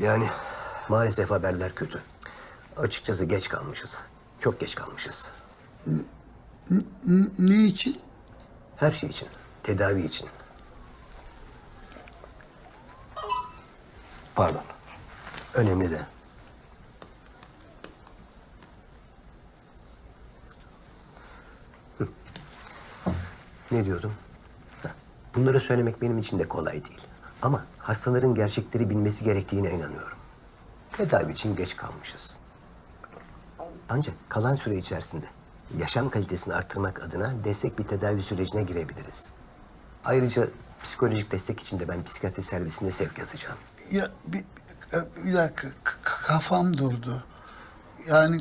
Yani maalesef haberler kötü. Açıkçası geç kalmışız. Çok geç kalmışız. Ne için? Her şey için. Tedavi için. Pardon. Önemli de. Ne diyordum? Bunları söylemek benim için de kolay değil. Ama hastaların gerçekleri bilmesi gerektiğine inanıyorum. Tedavi için geç kalmışız. Ancak kalan süre içerisinde yaşam kalitesini arttırmak adına destek bir tedavi sürecine girebiliriz. Ayrıca psikolojik destek için de ben psikiyatri servisinde sevk yazacağım. Ya bir, bir dakika kafam durdu. Yani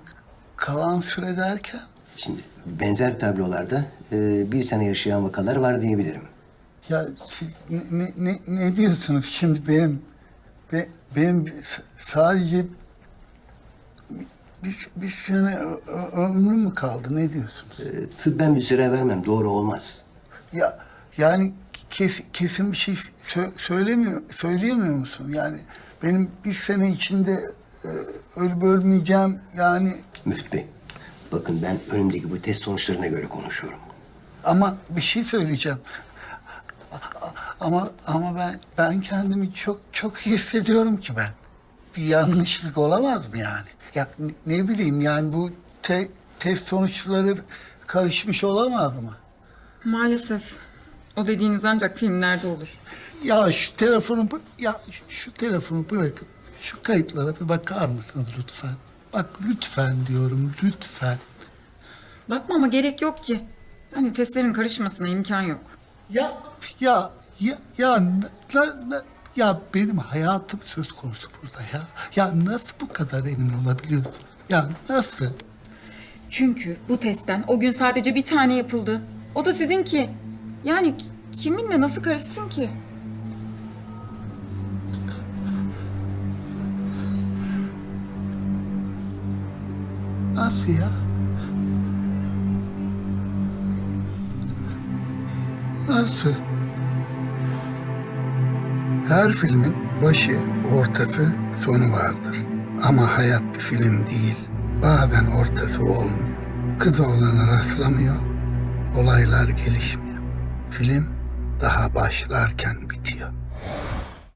kalan süre derken? Şimdi benzer tablolarda e, bir sene yaşayan vakalar var diyebilirim. Ya siz ne, ne, ne, diyorsunuz şimdi benim be, benim sadece bir, bir, sene ömrüm mü kaldı ne diyorsunuz? E, tıbben bir süre vermem doğru olmaz. Ya yani kes, kesin bir şey sö- söylemiyor söyleyemiyor musun? Yani benim bir sene içinde e, ölüp ölmeyeceğim yani Müftü Bey, bakın ben önümdeki bu test sonuçlarına göre konuşuyorum. ama bir şey söyleyeceğim. Ama ama ben ben kendimi çok çok iyi hissediyorum ki ben. Bir yanlışlık olamaz mı yani? Ya ne, ne bileyim yani bu te- test sonuçları karışmış olamaz mı? Maalesef. O dediğiniz ancak filmlerde olur. Ya şu telefonu bı- ya şu- telefonu bırakıp şu kayıtlara bir bakar mısınız lütfen? Bak lütfen diyorum lütfen. Bakmama gerek yok ki. Yani testlerin karışmasına imkan yok. Ya ya ya ya na- na- ya benim hayatım söz konusu burada ya. Ya nasıl bu kadar emin olabiliyorsunuz? Ya nasıl? Çünkü bu testten o gün sadece bir tane yapıldı. O da sizinki. Yani ki- kiminle nasıl karışsın ki? Nasıl ya? Nasıl? Her filmin başı, ortası, sonu vardır. Ama hayat bir film değil. Bazen ortası olmuyor. Kız oğlana rastlamıyor. Olaylar gelişmiyor. Film daha başlarken bitiyor.